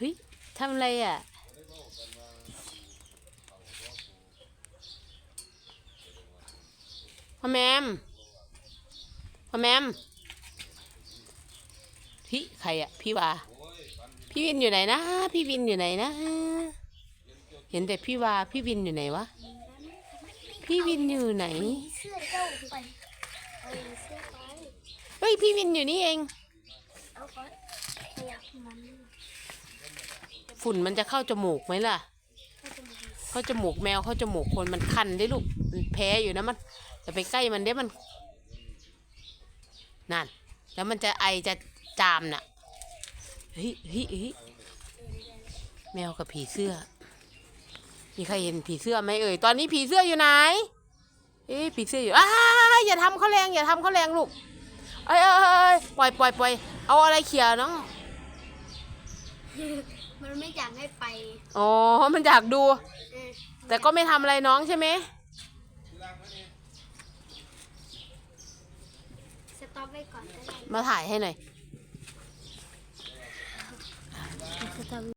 เฮ้ยทำอะไรอะพ่อแมมพ่อแมมพี่ใครอะ พี่วาพี่วินอยู่ไหนนะ พี่วินอยู่ไหนนะ เห็นแต่พี่วาพี่วินอยู่ไหนวะ พี่วินอยู่ไหนเสื้อเจ้าไปเอาเสื้อไปเฮ้ย พี่วินอยู่นี่เอง ฝุ่นมันจะเข้าจมูกไหมล่ะ เข้าจมูกแมวเข้าจมูกคนมันคันได้ลูกมันแพ้อยู่นะมันอย่าไปใกล้มันเด้มันนั่น แล้วมันจะไอจะจามน่ะเฮ้ยเฮ้ยเฮ้ยแมวกับผีเสื้อ มีใครเห็นผีเสื้อไหมเอ่ย ตอนนี้ผีเสื้ออยู่ไหน เอ้ยผีเสื้ออยู่อ้าอย่าทำเขาแรงอย่าทำเขาแรงลูก เอ้ยเอ้ยเอ้ยปล่อยปล่อยปล่อยเอาอะไรเขี่ยน้อง มันไม่อยากให้ไปอ๋อ มันอยากดู เออแต่ก็ไม่ทำอะไรน้องใช่ไหม สต็อปไว้ก่อนก็ได้ มาถ่ายให้หน่อยสต็อป